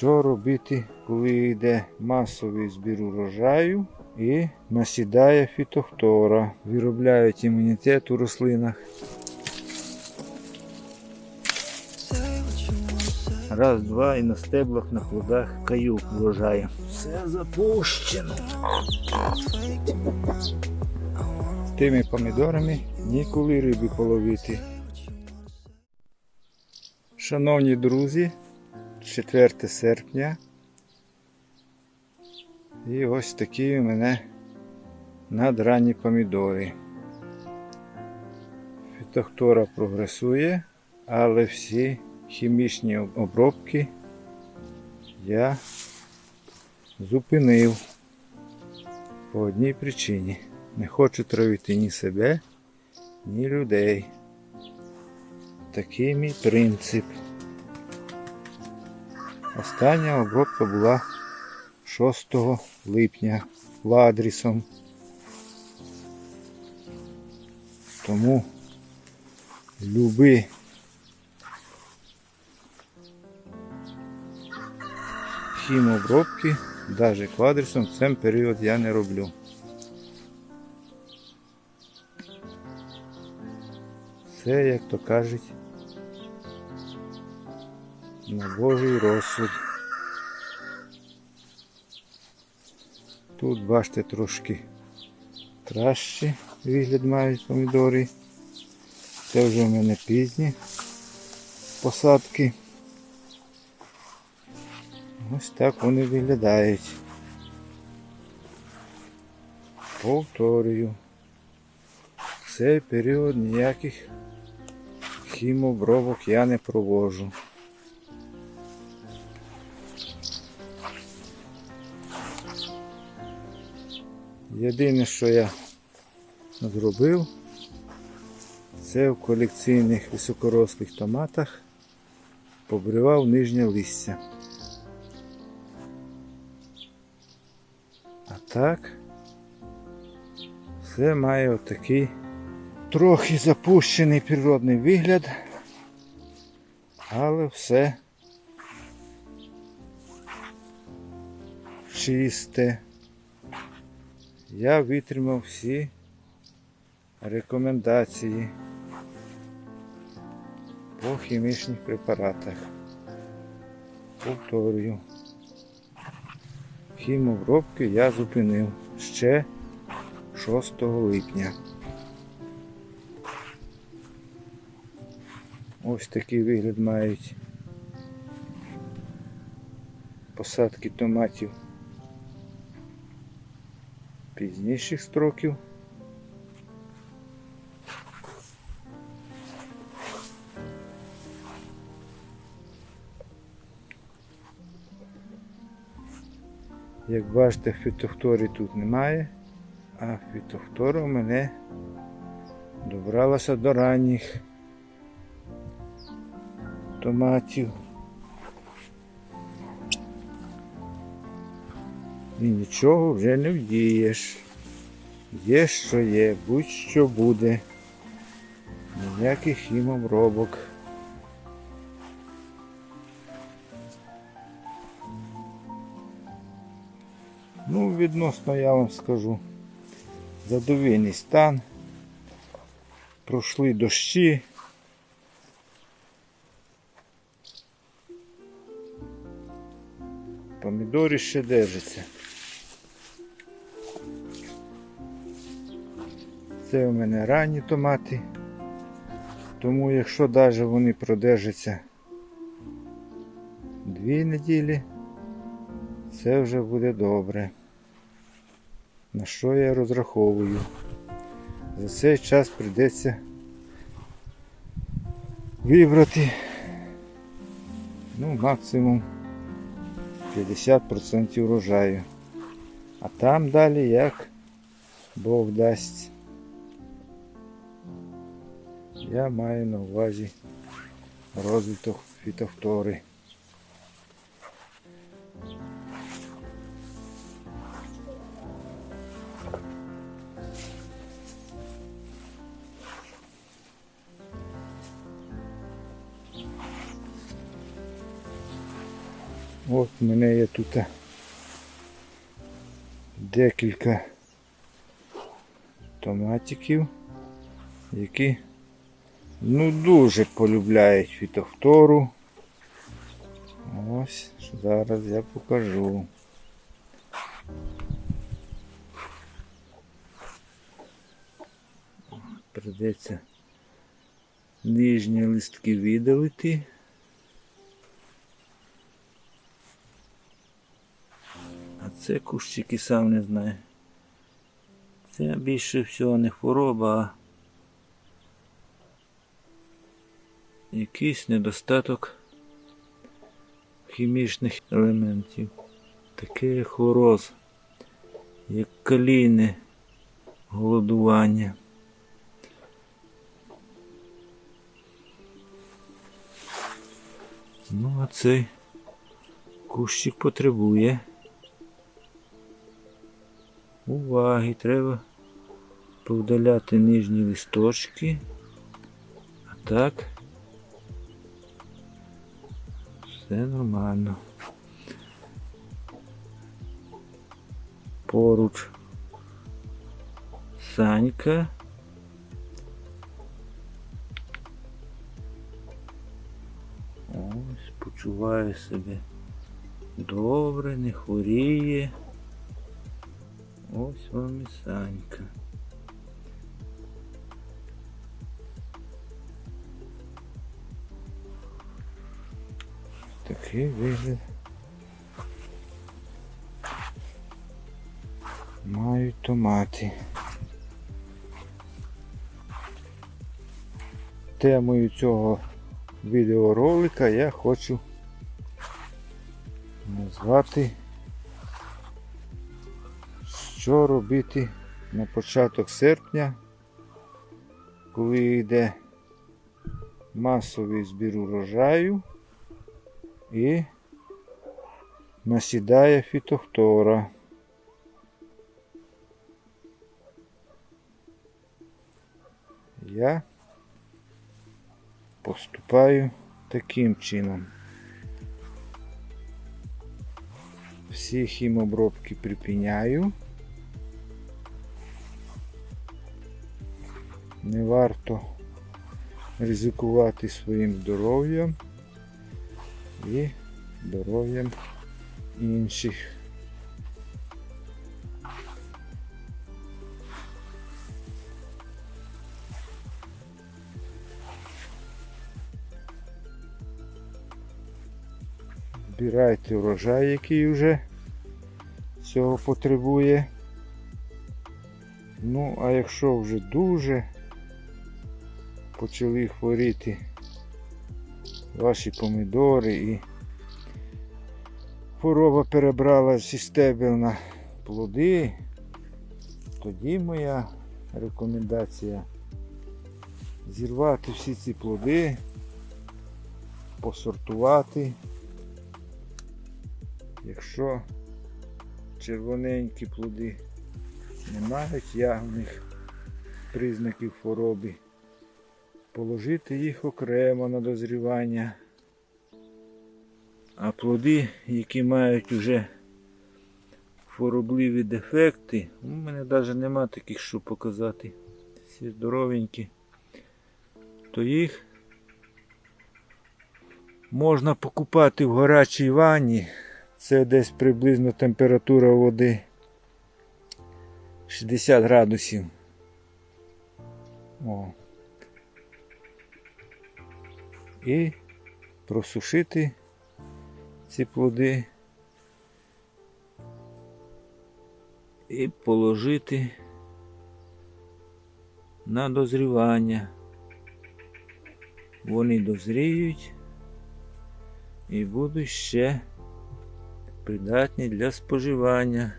Що робити, коли йде масовий збір урожаю і насідає фітохтора, виробляють імунітет у рослинах. Раз, два і на стеблах, на плодах каюк врожає. Все запущено. З тими помідорами ніколи риби половити. Шановні друзі, 4 серпня. І ось такі у мене надранні помідори. Фітохтора прогресує, але всі хімічні обробки я зупинив по одній причині. Не хочу травити ні себе, ні людей. Такий мій принцип. Остання обробка була 6 липня ладрісом. Тому люби хімобробки, навіть квадрісом в цей період я не роблю. Все, як то кажуть, на Божий розсуд. Тут, бачите, трошки краще вигляд мають помідори. Це вже в мене пізні посадки. Ось так вони виглядають. Повторюю. Цей період ніяких хімобробок я не провожу. Єдине, що я зробив, це в колекційних високорослих томатах побривав нижнє листя. А так, все має отакий трохи запущений природний вигляд, але все чисте. Я витримав всі рекомендації по хімічних препаратах. Повторюю. Хімобробки я зупинив ще 6 липня. Ось такий вигляд мають посадки томатів пізніших строків. Як бачите, фітохтори тут немає, а фітохтора у мене добралася до ранніх томатів. І нічого вже не вдієш. Є що є, будь-що буде. Ніяких хімобробок. Ну, відносно я вам скажу. Задовільний стан. Пройшли дощі. Помідори ще держаться. Це у мене ранні томати. Тому якщо навіть вони продержаться дві неділі, це вже буде добре. На що я розраховую? За цей час прийдеться вибрати ну, максимум 50% урожаю. А там далі як Бог дасть. Я маю на увазі розвиток фітофтори. От в мене є тут декілька томатиків, які ну дуже полюбляють фітофтору. Ось зараз я покажу. Придеться нижні листки видалити. А це кущики сам не знаю. Це більше всього не хвороба, а якийсь недостаток хімічних елементів. Таке хвороз, як калійне голодування. Ну, а цей кущик потребує уваги. Треба повдаляти нижні листочки. А так все нормально. Поруч Санька. Ось почуває себе добре, не хворіє. Ось вам і Санька. Такий вигляд. Мають томати. Темою цього відеоролика я хочу назвати, що робити на початок серпня, коли йде масовий збір урожаю і насідає фітофтора. Я поступаю таким чином. Всі хімобробки припиняю. Не варто ризикувати своїм здоров'ям і здоров'ям інших. Збирайте урожай, який вже цього потребує. Ну, а якщо вже дуже почали хворіти ваші помідори і хвороба перебрала зі стебел на плоди, тоді моя рекомендація зірвати всі ці плоди, посортувати. Якщо червоненькі плоди не мають явних признаків хвороби, положити їх окремо на дозрівання. А плоди, які мають вже хворобливі дефекти, у мене навіть нема таких, що показати. Всі здоровенькі, то їх можна покупати в гарячій ванні. Це десь приблизно температура води 60 градусів. О. І просушити ці плоди і положити на дозрівання. Вони дозріють і будуть ще придатні для споживання.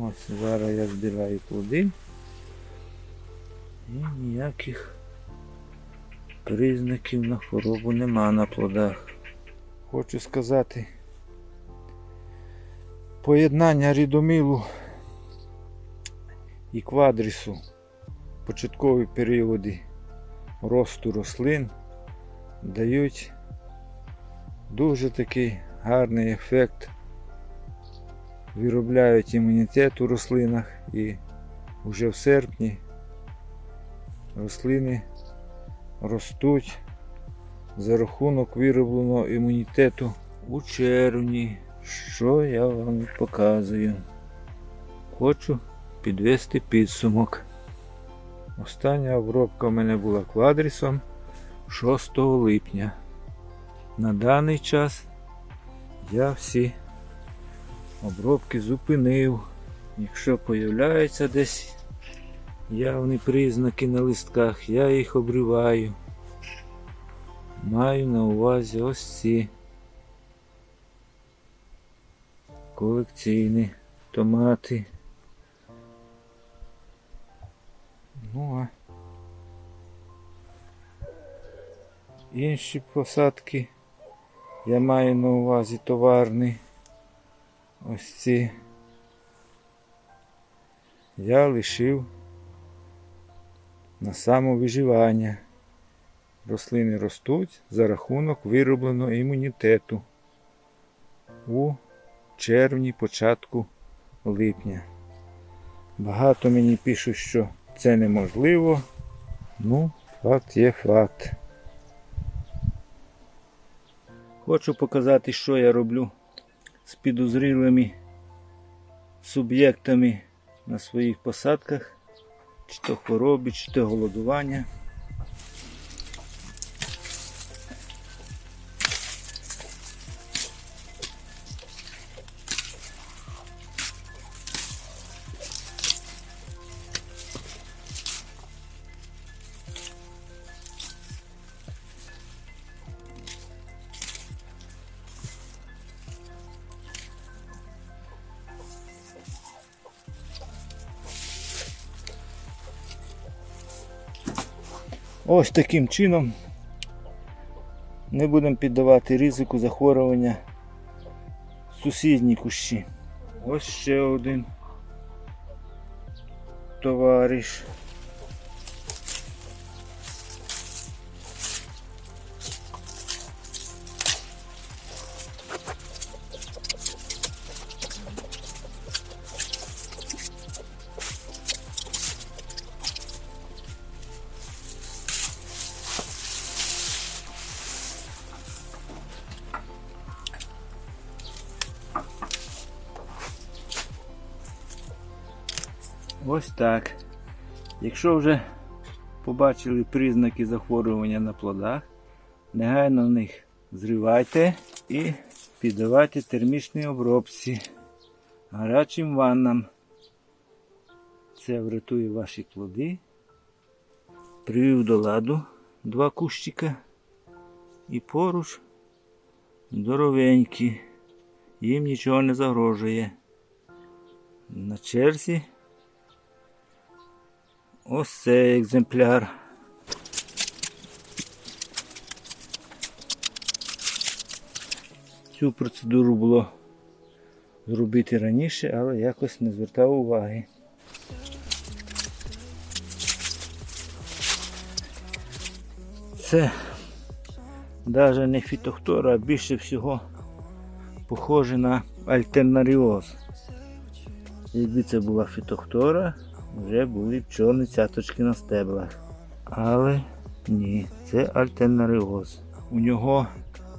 Ось зараз я збираю плоди і ніяких признаків на хворобу нема на плодах. Хочу сказати, поєднання рідомілу і квадрісу в початкові періоди росту рослин дають дуже такий гарний ефект. Виробляють імунітет у рослинах і вже в серпні рослини ростуть за рахунок виробленого імунітету у червні, що я вам показую. Хочу підвести підсумок. Остання обробка в мене була квадрісом 6 липня. На даний час я всі обробки зупинив. Якщо появляються десь явні признаки на листках, я їх обриваю. Маю на увазі ось ці колекційні томати. Ну а інші посадки я маю на увазі товарні. Ось ці я лишив на самовиживання. Рослини ростуть за рахунок виробленого імунітету у червні, початку липня. Багато мені пишуть, що це неможливо. Ну, факт є факт. Хочу показати, що я роблю з підозрілими суб'єктами на своїх посадках, чи то хворобі, чи то голодування. Ось таким чином не будемо піддавати ризику захворювання сусідні кущі. Ось ще один товариш. Ось так. Якщо вже побачили признаки захворювання на плодах, негайно них зривайте і піддавайте термічній обробці гарячим ваннам. Це врятує ваші плоди. Привів до ладу два кущика і поруч здоровенькі. Їм нічого не загрожує. На черзі Ось цей екземпляр. Цю процедуру було зробити раніше, але якось не звертав уваги. Це навіть не фітохтора, а більше всього похоже на альтернаріоз. Якби це була фітохтора, вже були чорні цяточки на стеблах. Але ні, це альтернаріоз. У нього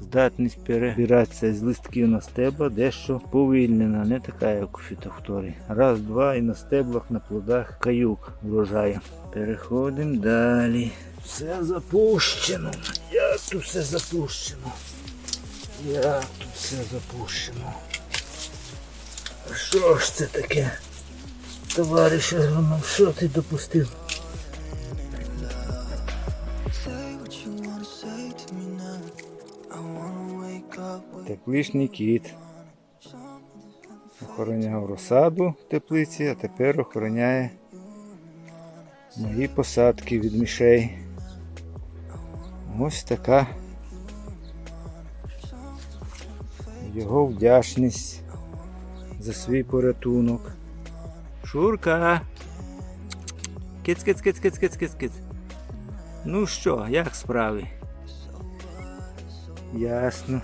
здатність перебиратися з листків на стебла дещо повільнена, не така, як у фітофторі. Раз, два і на стеблах, на плодах каюк врожаю. Переходимо далі. Все запущено. Як тут все запущено? Як тут все запущено? Що ж це таке? Товариш агроном, що ти допустив? Тепличний кіт. Охороняв розсаду в теплиці, а тепер охороняє мої посадки від мішей. Ось така його вдячність за свій порятунок. Шурка, Киць, киць, киць, киць, киць, киць, киць. Ну що, як справи? Ясно.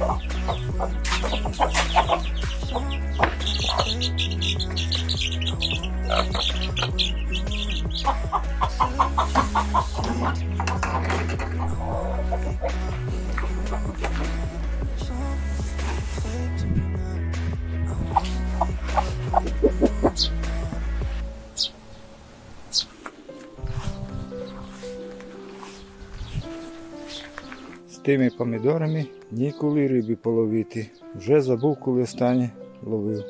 Oh. ちょっと待って。Тими помідорами ніколи риби половити. Вже забув, коли останнє ловив.